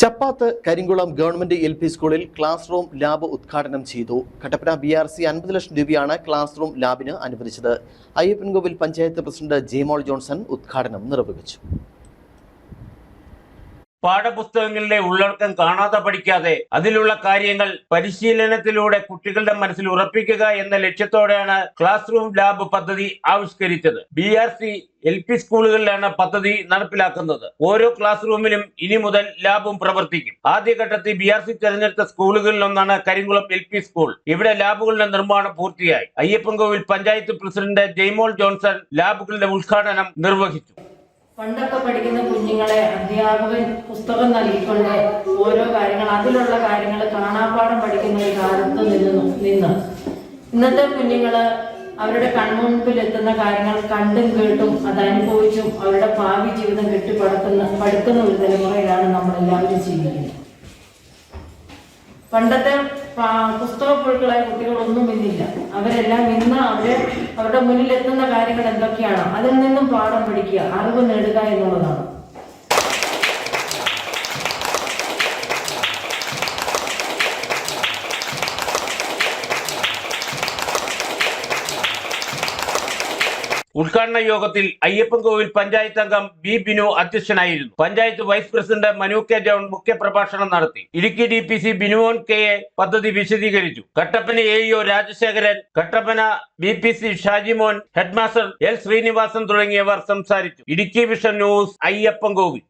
Chappath Karinkulam government L P സ്കൂളിൽ class room lab ഉദ്ഘാടനം ചെയ്തു. കട്ടപ്പന ബി ആർ സി അൻപത് ലക്ഷം രൂപയാണ് ക്ലാസ് റൂം ലാബിന് അനുവദിച്ചത്. അയ്യപ്പൻകോവിൽ പഞ്ചായത്ത് പ്രസിഡന്റ് ജെയ്മോൾ ജോൺസൺ ഉദ്ഘാടനം നിർവഹിച്ചു. പാഠപുസ്തകങ്ങളിലെ ഉള്ളടക്കം കാണാതെ പഠിക്കാതെ അതിലുള്ള കാര്യങ്ങൾ പരിശീലനത്തിലൂടെ കുട്ടികളുടെ മനസ്സിൽ ഉറപ്പിക്കുക എന്ന ലക്ഷ്യത്തോടെയാണ് ക്ലാസ് റൂം ലാബ് പദ്ധതി ആവിഷ്കരിച്ചത്. B R C L P സ്കൂളുകളിലാണ് പദ്ധതി നടപ്പിലാക്കുന്നത്. ഓരോ ക്ലാസ് റൂമിലും ഇനി മുതൽ ലാബും പ്രവർത്തിക്കും. ആദ്യഘട്ടത്തിൽ ബി ആർ സി തെരഞ്ഞെടുത്ത സ്കൂളുകളിലൊന്നാണ് കരിങ്കുളം എൽ പി സ്കൂൾ. ഇവിടെ ലാബുകളുടെ നിർമ്മാണം പൂർത്തിയായി. അയ്യപ്പൻകോവിൽ പഞ്ചായത്ത് പ്രസിഡന്റ് ജെയ്മോൾ ജോൺസൺ ലാബുകളുടെ ഉദ്ഘാടനം നിർവഹിച്ചു. പണ്ടൊക്കെ പഠിക്കുന്ന കുഞ്ഞുങ്ങളെ അധ്യാപകൻ പുസ്തകം നൽകിക്കൊണ്ട് ഓരോ കാര്യങ്ങൾ അതിലുള്ള കാര്യങ്ങൾ കാണാപ്പാഠം പഠിക്കുന്ന ഒരു കാലത്ത് നിന്നു നിന്ന്. ഇന്നത്തെ കുഞ്ഞുങ്ങൾ അവരുടെ കൺമുൻപിൽ എത്തുന്ന കാര്യങ്ങൾ കണ്ടും കേട്ടും അത് അനുഭവിച്ചും അവരുടെ ഭാവി ജീവിതം കെട്ടിപ്പടുക്കുന്ന പടുക്കുന്ന ഒരു തലമുറയിലാണ് നമ്മളെല്ലാവരും ജീവിക്കുന്നത്. പണ്ടത്തെ പുസ്തക പുഴുക്കളായ കുട്ടികളൊന്നും ഇന്നില്ല. അവരെല്ലാം ഇന്ന് അവർ അവരുടെ മുന്നിൽ എത്തുന്ന കാര്യങ്ങൾ എന്തൊക്കെയാണ് അതിൽ നിന്നും പാഠം പഠിക്കുക അറിവ് നേടുക എന്നുള്ളതാണ് ഉദ്ഘാടന യോഗത്തിൽ അയ്യപ്പൻകോവിൽ പഞ്ചായത്ത് അംഗം ബി ബിനു അധ്യക്ഷനായിരുന്നു. Panchayat vice president Manu K John മുഖ്യപ്രഭാഷണം നടത്തി. Idukki D P C ബിനുവോൻ K A പദ്ധതി വിശദീകരിച്ചു. Kattappana A E O Rajasekharan Kattappana B P C Shajimon headmaster L Srinivasan തുടങ്ങിയവർ സംസാരിച്ചു. Idukki vision news Ayyappancoil